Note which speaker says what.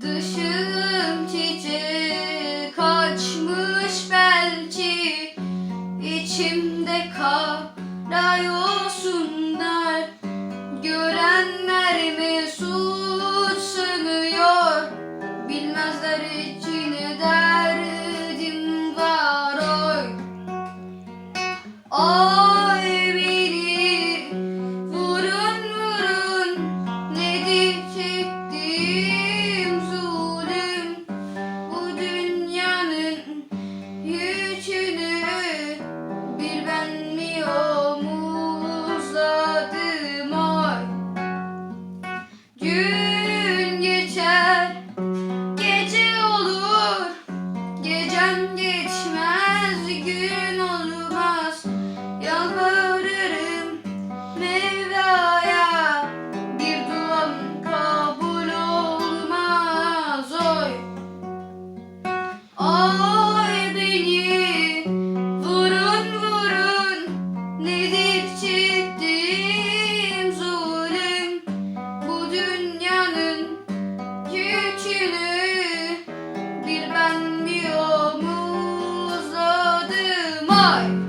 Speaker 1: Dışım çiçek açmış belki içimde kara yosunlar Görenler mesut sanıyor Bilmezler içine derdim var oy. Ay Gün geçer gece olur Gecem geçmez gün Foi.